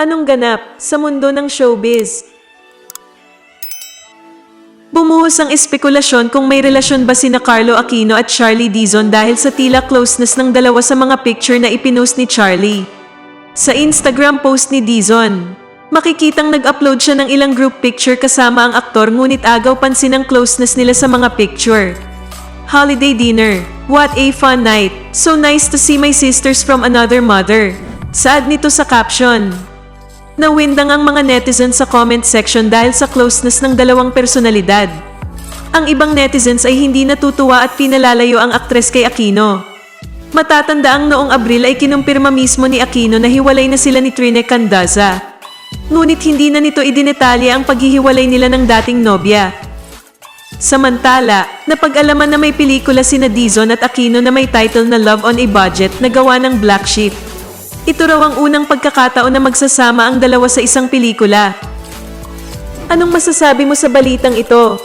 Anong ganap sa mundo ng showbiz? Bumuhos ang espekulasyon kung may relasyon ba sina Carlo Aquino at Charlie Dizon dahil sa tila closeness ng dalawa sa mga picture na ipinost ni Charlie. Sa Instagram post ni Dizon, makikitang nag-upload siya ng ilang group picture kasama ang aktor ngunit agaw pansin ang closeness nila sa mga picture. Holiday dinner. What a fun night. So nice to see my sisters from another mother. Saad nito sa caption. Nawindang ang mga netizens sa comment section dahil sa closeness ng dalawang personalidad. Ang ibang netizens ay hindi natutuwa at pinalalayo ang aktres kay Aquino. Matatanda ang noong Abril ay kinumpirma mismo ni Aquino na hiwalay na sila ni Trine Candaza. Ngunit hindi na nito idinetalye ang paghihiwalay nila ng dating nobya. Samantala, napag-alaman na may pelikula sina Dizon at Aquino na may title na Love on a Budget na gawa ng Black Sheep. Ito raw ang unang pagkakataon na magsasama ang dalawa sa isang pelikula. Anong masasabi mo sa balitang ito?